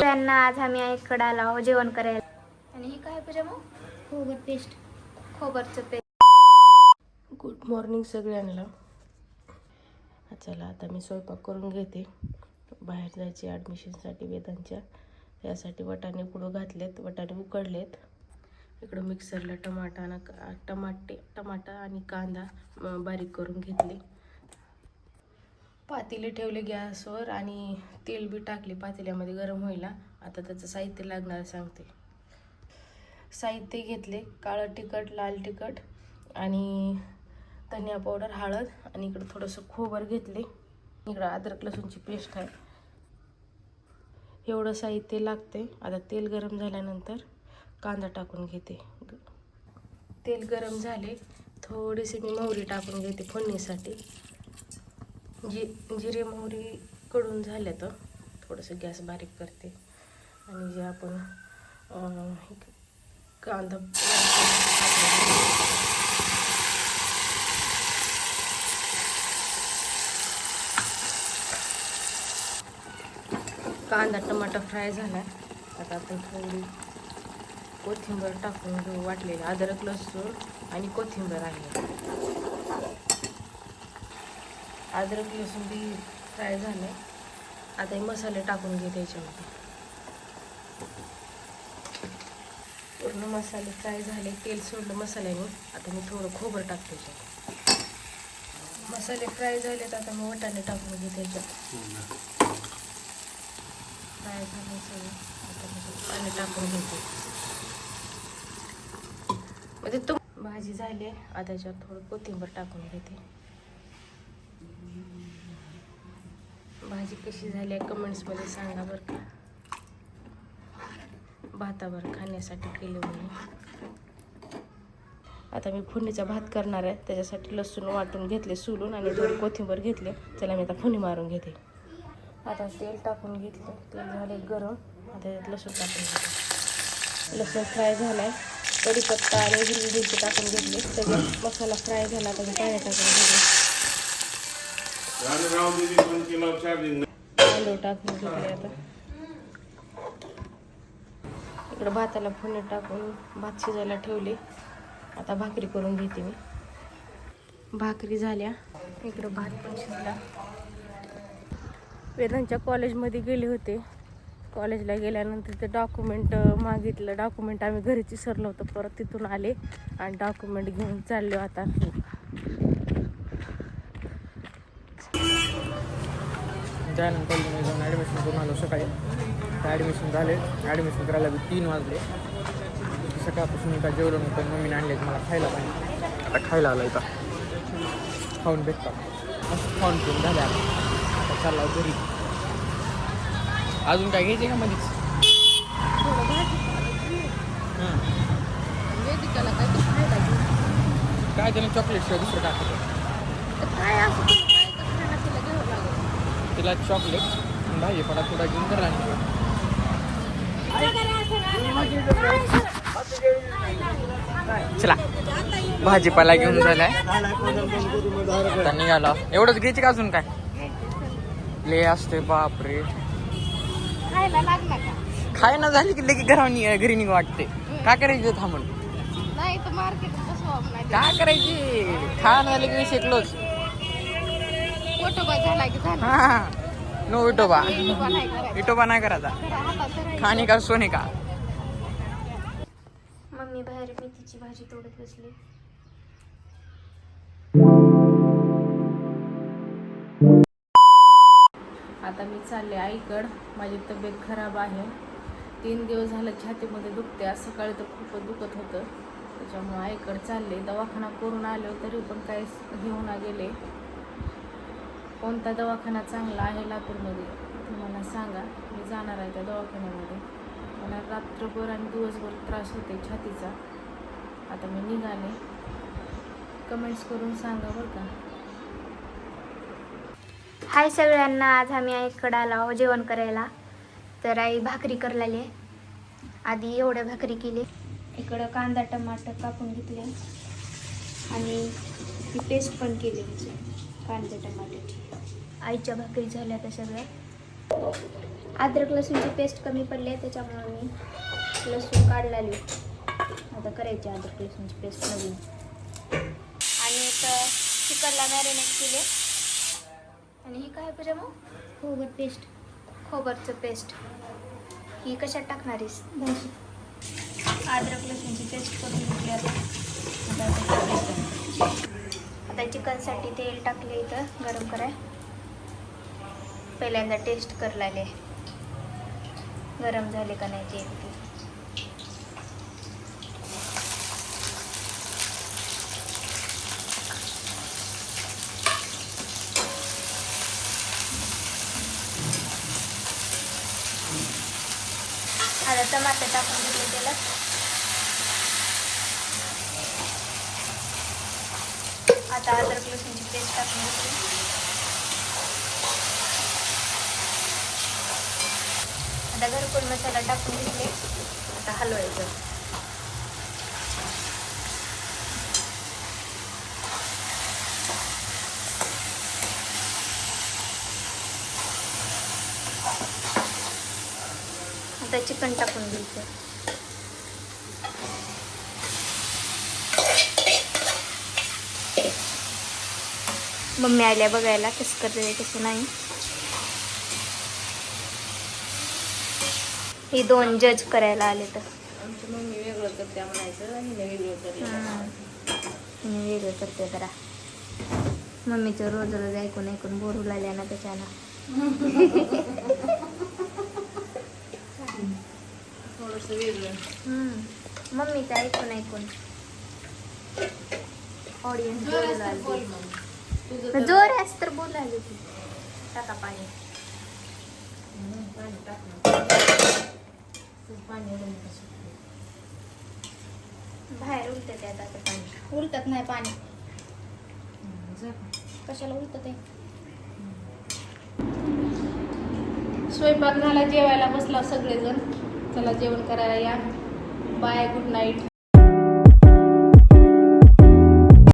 त्यांना आज आम्ही आईकडे आलो जेवण करायला. आणि हे काय पूजा मग? खोबर पेस्ट. खोबरचं पेस्ट. गुड मॉर्निंग सगळ्यांना. चला आता मी स्वयंपाक करून घेते. बाहेर जायचे ॲडमिशनसाठी वेदांच्या. यासाठी वटाणे पुढं घातलेत वटाणे उकडलेत. इकडं मिक्सरला टमाटा टमाटे टमाटा आणि कांदा बारीक करून घेतले. पातेले ठेवले गॅसवर आणि तेल बी टाकले पातेल्यामध्ये गरम व्हायला. आता त्याचं साहित्य लागणार सांगते. साहित्य घेतले काळं तिखट लाल तिखट आणि धनिया पावडर हळद आणि इकडं थोडंसं खोबर घेतले. इकडं अद्रक लसूणची पेस्ट आहे. एवढं साहित्य लागते आता तेल गरम झाल्यानंतर कांदा टाकून घेते. तेल गरम झाले. थोडीशी मी मोहरी टाकून घेते फोडणीसाठी. जी जिरे मोहरी कडून झाल्या तर थोडंसं गॅस बारीक करते. आणि जे आपण कांदा कांदा टमाटर फ्राय झाला. आता आपण थोडी कोथिंबीर टाकून घेऊ वाटलेली. अद्रक लसूण आणि कोथिंबीर आहे. अद्रक लसूण बी फ्राय झालं. आता हे मसाले टाकून घे त्याच्यामध्ये पूर्ण मसाले फ्राय झाले तेल सोडलं मसाल्याने आता मी थोडं खोबरं टाकते त्याच्यात मसाले फ्राय झालेत आता मी वटाणे टाकून घे त्याच्यात. फ्राय झाले सगळं. आता मी पाणी टाकून घेते. म्हणजे तो भाजी झाली. आता त्याच्यावर थोडं कोथिंबीर टाकून घेते. भाजी कशी झाली आहे कमेंट्समध्ये सांगा बरं का. भातावर खाण्यासाठी केले म्हणून आता मी फुणीचा भात करणार आहे त्याच्यासाठी लसूण वाटून घेतले सुलून आणि थोडी कोथिंबीर घेतले. त्याला मी आता फुणी मारून घेते. आता तेल टाकून घेतलं. तेल झाले गरम. आता त्यात लसूण टाकून घेतलं लसूण फ्राय झाला आहे कढीपत्ता आणि हिरवी मिरची टाकून घेतली. त्याच्यात मसाला फ्राय झाला. त्याच्या पाण्या टाकून घेतले तांदूळ टाकून घेतले आता. इकडं भाताला फोडणी टाकून भात शिजायला ठेवले. आता भाकरी करून घेते मी. भाकरी झाल्या. इकडं भात पण शिजला. वेदांच्या कॉलेजमध्ये गेले होते. कॉलेजला गेल्यानंतर ते डॉक्युमेंट मागितलं. डॉक्युमेंट आम्ही घरीच विसरलो होतो. परत तिथून आले आणि डॉक्युमेंट घेऊन चाललो आता. त्यानंतर मी जाऊन ॲडमिशन करून आलो सकाळी. तर ॲडमिशन झाले. ॲडमिशन करायला बी तीन वाजले. सकाळपासून मी काय जेवलो नव्हतं. मम्मीने आणले मला खायला पाहिजे आता खायला आलं इथं खाऊन भेटतात मस्त खाऊन पिऊन झाले आता. चालला घरी. अजून काय घ्यायचे का मध्येच हां. काय त्याने चॉकलेट शिवाय दुसरं काय खातं? तर काय असं तुला काय तर खायला तिला घ्यावं लागेल तिला चॉकलेट भाजीपाला थोडा घेऊन करा चला. भाजीपाला घेऊन झालाय. आता निघाला. एवढंच घ्यायची का अजून काय? ले असते बापरे. खायला खाय ना झाली की लगेच घरा घरी निघ वाटते काय करायचं थांबून? तर काय करायची खा ना झाली की शिकलोच पोटोबा झाला की झाला हा नो विटोबा विटोबा नाही करायचा. खाणे का सोने का? मम्मी बाहेर मेथीची भाजी तोडत बसली. आता मी चालले आईकड. माझी तब्येत खराब आहे. तीन दिवस झालं छातीमध्ये दुखते. आज सकाळी तर खूपच दुखत होतं. त्याच्यामुळे आईकड चालले. दवाखाना करून आलो तरी पण काही घेऊन गेले. कोणता दवाखाना चांगला आहे लातूरमध्ये? ते मला सांगा. मी जाणार आहे त्या दवाखान्यामध्ये. मला रात्रभर आणि दिवसभर त्रास होते छातीचा. आता मी निघाले. कमेंट्स करून सांगा बरं का. हाय सगळ्यांना. आज आम्ही आईकडे आलो जेवण करायला. तर आई भाकरी करलेली आहे. आधी एवढ्या भाकरी केली इकडं कांदा टमाटर कापून घेतले. आणि ती पेस्ट पण केली म्हणजे कांदा टमाट्याची आईच्या भाकरी झाल्या त्या सगळ्या. अद्रक लसूणची पेस्ट कमी पडली आहे त्याच्यामुळे मी लसूण काढलेली आता करायची अद्रक लसूणची पेस्ट नवीन. आणि एक चिकनला मॅरिनेट केले. आणि ही काय पूजा मग? खोबर पेस्ट खोबरचं पेस्ट ही कशात टाकणारीस भाजी. अद्रक लसूणची पेस्ट करून घेतली आता आता चिकनसाठी तेल टाकले इथं गरम कराय. पहिल्यांदा टेस्ट कर लागले. गरम झाले का नाही ते ते. आता टमाटर टाकून घेतले त्याला. आता अद्रक लसूणची पेस्ट टाकून घेतली आता घरकुल मसाला टाकून घेतले. आता हलवायचं. आता चिकन टाकून घ्यायचं मम्मी आल्या बघायला कसं करते कसं नाही. हे दोन जज करायला आले तर. आमची मम्मी वेगळं करते म्हणायचं वेगळं करते. जरा. मम्मीचं रोज रोज ऐकून ऐकून बोर लागल्या ना त्याच्यानं. हम्म. मम्मीचं ऐकून ऐकून. ऑडियन्स बोलू लागली तर- जोर आहेस तर बोल लागली ती टाका पाणी. पाणी टाक ना. तू पाणी बाहेर उलट त्यात आता पाणी. उलटत नाही पाणी. कशाला उलटत आहे? स्वयंपाक झाला जेवायला बसला सगळेजण. चला जेवण करायला या. Bye good night